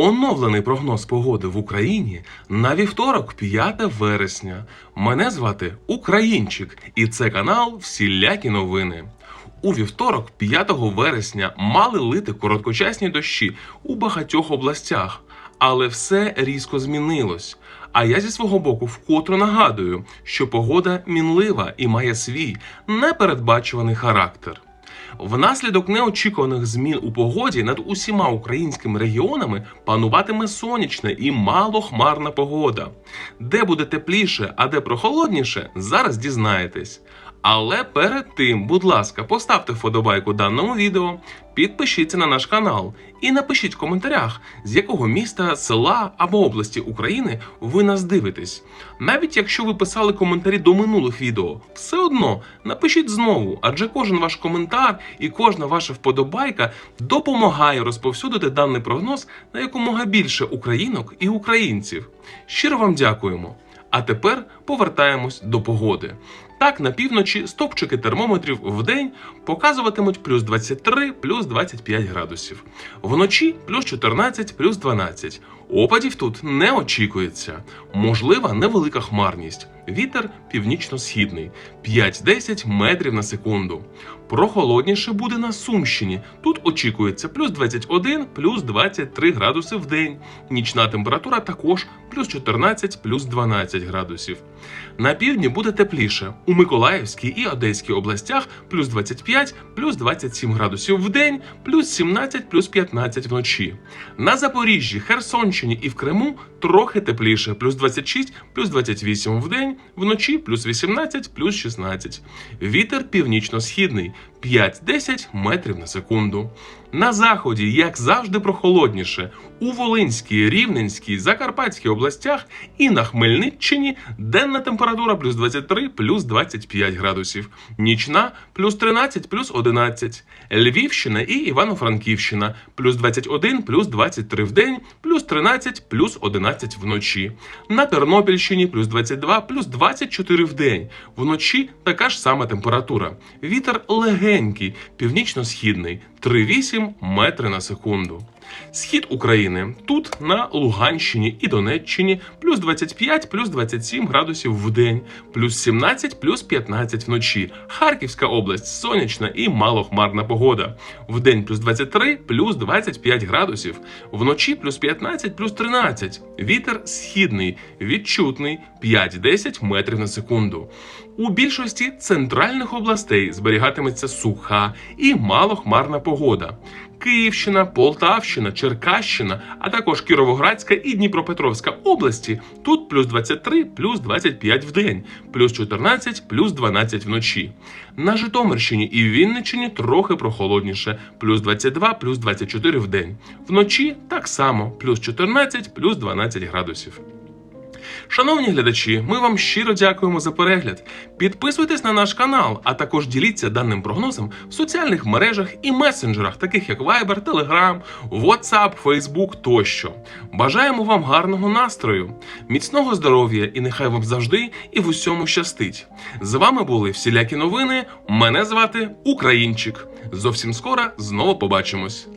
Оновлений прогноз погоди в Україні на вівторок, 5 вересня. Мене звати Українчик, і це канал Всілякі новини. У вівторок, 5 вересня, мали лити короткочасні дощі у багатьох областях, але все різко змінилось. А я зі свого боку вкотре нагадую, що погода мінлива і має свій непередбачуваний характер. Внаслідок неочікуваних змін у погоді над усіма українськими регіонами пануватиме сонячна і малохмарна погода. Де буде тепліше, а де прохолодніше, зараз дізнаєтесь. Але перед тим, будь ласка, поставте вподобайку даному відео, підпишіться на наш канал і напишіть в коментарях, з якого міста, села або області України ви нас дивитесь. Навіть якщо ви писали коментарі до минулих відео, все одно напишіть знову, адже кожен ваш коментар і кожна ваша вподобайка допомагає розповсюдити даний прогноз на якомога більше українок і українців. Щиро вам дякуємо. А тепер повертаємось до погоди. Так, на півночі стопчики термометрів в день показуватимуть плюс 23, плюс 25 градусів. Вночі плюс 14, плюс 12. Опадів тут не очікується. Можлива невелика хмарність. Вітер північно-східний 5-10 метрів на секунду. Прохолодніше буде на Сумщині. Тут очікується плюс 21, плюс 23 градуси в день. Нічна температура також плюс 14, плюс 12 градусів. На півдні буде тепліше. У Миколаївській і Одеській областях плюс 25, плюс 27 градусів в день, плюс 17, плюс 15 вночі. На Запоріжжі, Херсонщині і в Криму трохи тепліше, плюс 26, плюс 28 в день, вночі плюс 18, плюс 16. Вітер північно-східний 5-10 метрів на секунду. На заході, як завжди, прохолодніше. У Волинській, Рівненській, Закарпатській областях і на Хмельниччині денна температура плюс 23, плюс 25 градусів. Нічна плюс 13, плюс 11. Львівщина і Івано-Франківщина плюс 21, плюс 23 в день, плюс 13, плюс 11 вночі. На Тернопільщині плюс 22, плюс 24 в день. Вночі така ж сама температура. Вітер легенький, північно-східний 3,8 метри на секунду. Схід України тут на Луганщині і Донеччині плюс 25, плюс 27 градусів в день, плюс 17, плюс 15 вночі. Харківська область сонячна і малохмарна погода. В день плюс 23, плюс 25 градусів, вночі плюс 15, плюс 13. Вітер східний, відчутний 5-10 метрів на секунду. У більшості центральних областей зберігатиметься суха і малохмарна погода. Київщина, Полтавщина, Черкащина, а також Кіровоградська і Дніпропетровська області тут плюс 23, плюс 25 в день, плюс 14, плюс 12 вночі. На Житомирщині і Вінниччині трохи прохолодніше, плюс 22, плюс 24 в день. Вночі так само, плюс 14, плюс 12 градусів. Шановні глядачі, ми вам щиро дякуємо за перегляд. Підписуйтесь на наш канал, а також діліться даним прогнозом в соціальних мережах і месенджерах, таких як Viber, Telegram, WhatsApp, Facebook тощо. Бажаємо вам гарного настрою, міцного здоров'я і нехай вам завжди і в усьому щастить. З вами були всілякі новини. Мене звати Українчик. Зовсім скоро знову побачимось.